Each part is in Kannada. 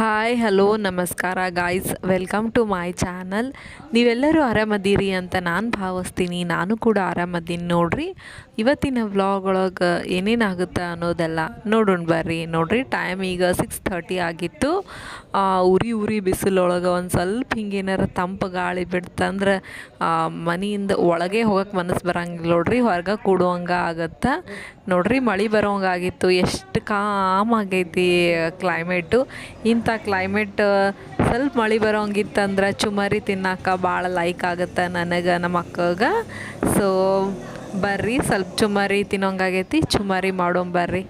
ಹಾಯ್ ಹಲೋ ನಮಸ್ಕಾರ guys welcome to my channel ನೀವೆಲ್ಲರೂ ಆರಾಮದೀರಿ ಅಂತ ನಾನು ಭಾವಿಸ್ತೀನಿ. ನಾನು ಕೂಡ ಆರಾಮದೀನಿ ನೋಡ್ರಿ. ಇವತ್ತಿನ ವ್ಲಾಗ್ ಒಳಗೆ ಏನೇನಾಗುತ್ತೆ ಅನ್ನೋದೆಲ್ಲ ನೋಡೋಣ ಬರ್ರಿ. ನೋಡ್ರಿ ಟೈಮ್ ಈಗ ಸಿಕ್ಸ್ ಥರ್ಟಿ ಆಗಿತ್ತು. ಉರಿ ಉರಿ ಬಿಸಿಲೊಳಗೆ ಒಂದು ಸ್ವಲ್ಪ ಹಿಂಗೇನಾರ ತಂಪು ಗಾಳಿ ಬಿಡ್ತಂದ್ರೆ ಮನೆಯಿಂದ ಒಳಗೆ ಹೋಗಕ್ಕೆ ಮನಸ್ಸು ಬರಂಗಿಲ್ಲ ನೋಡ್ರಿ. ಹೊರಗೆ ಕೂಡುವಂಗೆ ಆಗತ್ತೆ. ನೋಡ್ರಿ, ಮಳೆ ಬರೋಂಗಾಗಿತ್ತು ಎಷ್ಟು ಕಾಮ್ ಆಗೈತಿ ಕ್ಲೈಮೇಟು ಇಂಥ ಕ್ಲೈಮೇಟ್ ಸ್ವಲ್ಪ ಮಳೆ ಬರೋಂಗಿತ್ತಂದ್ರೆ ಚುಮರಿ ತಿನ್ನಕ್ಕೆ ಭಾಳ ಲೈಕ್ ಆಗುತ್ತೆ ನನಗೆ, ನಮ್ಮ ಅಕ್ಕಗೆ. ಸೊ ಬರ್ರಿ, ಸ್ವಲ್ಪ ಚುಮರಿ ತಿನ್ನೋಂಗಾಗೈತಿ, ಚುಮರಿ ಮಾಡೋಣ ಬರ್ರಿ.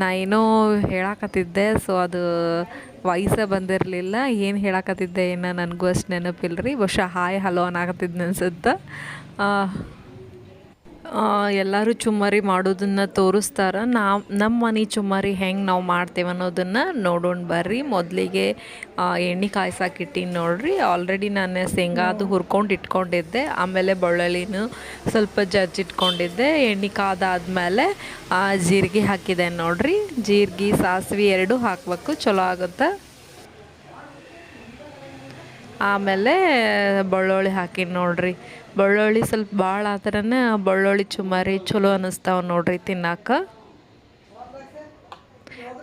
ನಾ ಏನೋ ಹೇಳಕತ್ತಿದ್ದೆ ಸೊ ಅದು ವಯಸ್ಸ ಬಂದಿರಲಿಲ್ಲ, ಏನು ಹೇಳಕತ್ತಿದ್ದೆ ಏನೋ ನನಗೂ ಅಷ್ಟು ನೆನಪಿಲ್ಲ ರೀ ಬಹುಶಃ ಹಾಯ್ ಹಲೋ ಅನ್ನಕತ್ತಿದ್ನ ಅನ್ಸುತ್ತೆ. ಎಲ್ಲರೂ ಚುಮ್ಮರಿ ಮಾಡೋದನ್ನು ತೋರಿಸ್ತಾರೆ. ನಾವು ನಮ್ಮ ಮನೆ ಚುಮ್ಮರಿ ಹೆಂಗೆ ನಾವು ಮಾಡ್ತೇವೆ ಅನ್ನೋದನ್ನು ನೋಡೋಣ ಬರ್ರಿ. ಮೊದಲಿಗೆ ಎಣ್ಣೆ ಕಾಯ್ಸಾಕಿಟ್ಟಿನಿ ನೋಡ್ರಿ. ಆಲ್ರೆಡಿ ನಾನು ಶೇಂಗಾ ಅದು ಹುರ್ಕೊಂಡು ಇಟ್ಕೊಂಡಿದ್ದೆ. ಆಮೇಲೆ ಬೆಳ್ಳುಳ್ಳಿನೂ ಸ್ವಲ್ಪ ಜಜ್ಜಿಟ್ಕೊಂಡಿದ್ದೆ ಎಣ್ಣೆ ಕಾದಾದ್ಮೇಲೆ ಜೀರಿಗೆ ಹಾಕಿದೆ ನೋಡ್ರಿ. ಜೀರಿಗೆ ಸಾಸಿವೆ ಎರಡು ಹಾಕಬೇಕು. ಚಲೋ ಆಗುತ್ತೆ? ಆಮೇಲೆ ಬೆಳ್ಳುಳ್ಳಿ ಹಾಕಿನಿ ನೋಡ್ರಿ. ಬೆಳ್ಳುಳ್ಳಿ ಸ್ವಲ್ಪ ಭಾಳ ಆದ್ರನೇ ಬೆಳ್ಳುಳ್ಳಿ ಚುಮಾರಿ ಚಲೋ ಅನ್ನಿಸ್ತಾವೆ ನೋಡ್ರಿ ತಿನ್ನಕ್ಕೆ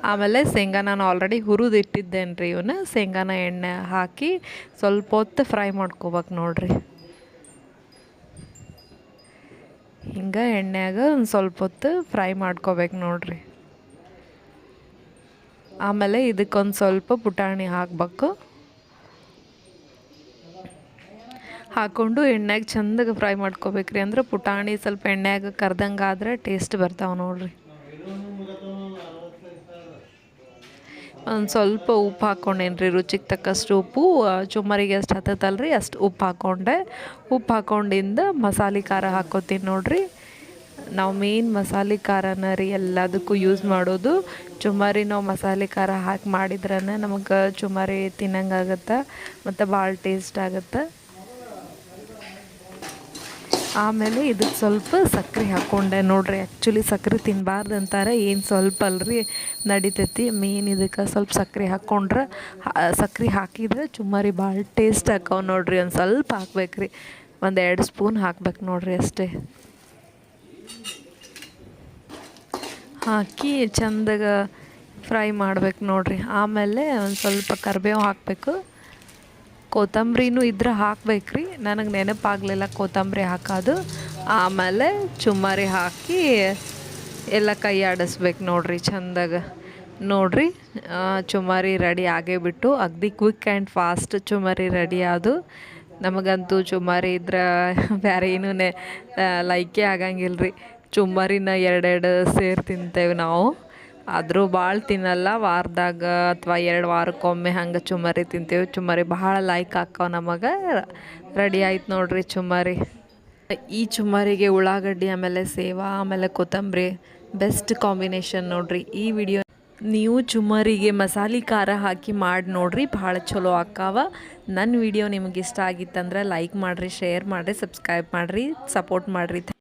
ಆಮೇಲೆ ಶೇಂಗಾ ನಾನು ಆಲ್ರೆಡಿ ಹುರಿದು ಇಟ್ಟಿದ್ದೇನೆ ರೀ ಇವನ್ನ ಶೇಂಗಾನ ಎಣ್ಣೆ ಹಾಕಿ ಸ್ವಲ್ಪ ಹೊತ್ತು ಫ್ರೈ ಮಾಡ್ಕೋಬೇಕು ನೋಡ್ರಿ. ಹಿಂಗೆ ಎಣ್ಣೆಯಾಗ ಒಂದು ಸ್ವಲ್ಪ ಹೊತ್ತು ಫ್ರೈ ಮಾಡ್ಕೋಬೇಕು ನೋಡ್ರಿ. ಆಮೇಲೆ ಇದಕ್ಕೊಂದು ಸ್ವಲ್ಪ ಪುಟಾಣಿ ಹಾಕ್ಬೇಕು. ಹಾಕ್ಕೊಂಡು ಎಣ್ಣೆಗೆ ಚಂದಾಗಿ ಫ್ರೈ ಮಾಡ್ಕೋಬೇಕ್ರಿ ಅಂದ್ರೆ ಪುಟಾಣಿ ಸ್ವಲ್ಪ ಎಣ್ಣೆಗೆ ಕರ್ದಂಗೆ ಆದ್ರೆ ಟೇಸ್ಟ್ ಬರ್ತಾವೆ ನೋಡ್ರಿ. ಒಂದು ಸ್ವಲ್ಪ ಉಪ್ಪು ಹಾಕ್ಕೊಂಡೇನ್ರಿ, ರುಚಿಗೆ ತಕ್ಕಷ್ಟು ಉಪ್ಪು. ಚುಮ್ಮರಿಗೆ ಎಷ್ಟು ಹತ್ತತ್ತಲ್ರಿ, ಅಷ್ಟು ಉಪ್ಪು ಹಾಕ್ಕೊಂಡೆ ಉಪ್ಪು ಹಾಕ್ಕೊಂಡಿಂದ ಮಸಾಲೆ ಖಾರ ಹಾಕ್ಕೋತೀನಿ ನೋಡ್ರಿ. ನಾವು ಮೇನ್ ಮಸಾಲೆ ಖಾರನ ರೀ ಎಲ್ಲದಕ್ಕೂ ಯೂಸ್ ಮಾಡೋದು. ಚುಮ್ಮರಿ ನಾವು ಮಸಾಲೆ ಖಾರ ಹಾಕಿ ಮಾಡಿದ್ರೇ ನಮಗೆ ಚುಮ್ಮರಿ ತಿನ್ನಂಗಾಗತ್ತೆ, ಮತ್ತು ಭಾಳ ಟೇಸ್ಟ್ ಆಗುತ್ತೆ. ಆಮೇಲೆ ಇದಕ್ಕೆ ಸ್ವಲ್ಪ ಸಕ್ಕರೆ ಹಾಕ್ಕೊಂಡೆ ನೋಡ್ರಿ ಆ್ಯಕ್ಚುಲಿ ಸಕ್ಕರೆ ತಿನ್ನಬಾರ್ದು ಅಂತಾರೆ. ಏನು ಸ್ವಲ್ಪ ಅಲ್ರಿ ನಡಿತೈತಿ. ಮೇನ್ ಇದಕ್ಕೆ ಸ್ವಲ್ಪ ಸಕ್ಕರೆ ಹಾಕ್ಕೊಂಡ್ರೆ ಸಕ್ಕರೆ ಹಾಕಿದ್ರೆ ಚುಮ್ಮರಿ ಭಾಳ ಟೇಸ್ಟ್ ಹಾಕವ್ ನೋಡ್ರಿ. ಒಂದು ಸ್ವಲ್ಪ ಹಾಕ್ಬೇಕ್ರಿ. ಒಂದು ಎರಡು ಸ್ಪೂನ್ ಹಾಕ್ಬೇಕು ನೋಡ್ರಿ ಅಷ್ಟೇ. ಹಾಕಿ ಚಂದಾಗ ಫ್ರೈ ಮಾಡ್ಬೇಕು ನೋಡ್ರಿ. ಆಮೇಲೆ ಒಂದು ಸ್ವಲ್ಪ ಕರಿಬೇವು ಹಾಕಬೇಕು. ಕೊತ್ತಂಬ್ರಿನೂ ಇದ್ರೆ ಹಾಕ್ಬೇಕ್ರಿ. ನನಗೆ ನೆನಪಾಗಲಿಲ್ಲ ಕೊತ್ತಂಬರಿ ಹಾಕೋದು. ಆಮೇಲೆ ಚುಮ್ಮರಿ ಹಾಕಿ ಎಲ್ಲ ಕೈ ಆಡಿಸ್ಬೇಕು ನೋಡ್ರಿ ಚಂದಾಗ. ನೋಡ್ರಿ ಚುಮಾರಿ ರೆಡಿ ಆಗೇ ಬಿಟ್ಟು ಅಗ್ದಿ ಕ್ವಿಕ್ ಆ್ಯಂಡ್ ಫಾಸ್ಟ್ ಚುಮಾರಿ ರೆಡಿ ಆದು. ನಮಗಂತೂ ಚುಮಾರಿ ಇದ್ರೆ ಬೇರೆ ಏನೂ ಲೈಕೇ ಆಗಂಗಿಲ್ಲ ರೀ ಚುಮ್ಮರಿನ ಎರಡೆರಡು ಸೇರಿ ತಿಂತೇವೆ ನಾವು. ಆದರೂ ಭಾಳ ತಿನ್ನಲ್ಲ, ವಾರದಾಗ ಅಥವಾ ಎರಡು ವಾರಕ್ಕೊಮ್ಮೆ ಹಂಗೆ ಚುಮ್ಮರಿ ತಿಂತೀವಿ. ಚುಮ್ಮರಿ ಭಾಳ ಲೈಕ್ ಆಕ್ಕವ ನಮಗೆ. ರೆಡಿ ಆಯ್ತು ನೋಡ್ರಿ ಚುಮ್ಮರಿ ಈ ಚುಮ್ಮರಿಗೆ ಉಳ್ಳಾಗಡ್ಡಿ, ಆಮೇಲೆ ಸೇವಾ, ಆಮೇಲೆ ಕೊತ್ತಂಬರಿ ಬೆಸ್ಟ್ ಕಾಂಬಿನೇಷನ್ ನೋಡ್ರಿ. ಈ ವಿಡಿಯೋ ನೀವು ಚುಮ್ಮರಿಗೆ ಮಸಾಲೆ ಖಾರ ಹಾಕಿ ಮಾಡಿ ನೋಡ್ರಿ ಭಾಳ ಚಲೋ ಆಕ್ಕಾವ ನನ್ನ ವಿಡಿಯೋ ನಿಮ್ಗೆ ಇಷ್ಟ ಆಗಿತ್ತಂದ್ರೆ ಲೈಕ್ ಮಾಡಿರಿ ಶೇರ್ ಮಾಡಿರಿ ಸಬ್ಸ್ಕ್ರೈಬ್ ಮಾಡಿರಿ ಸಪೋರ್ಟ್ ಮಾಡಿರಿ.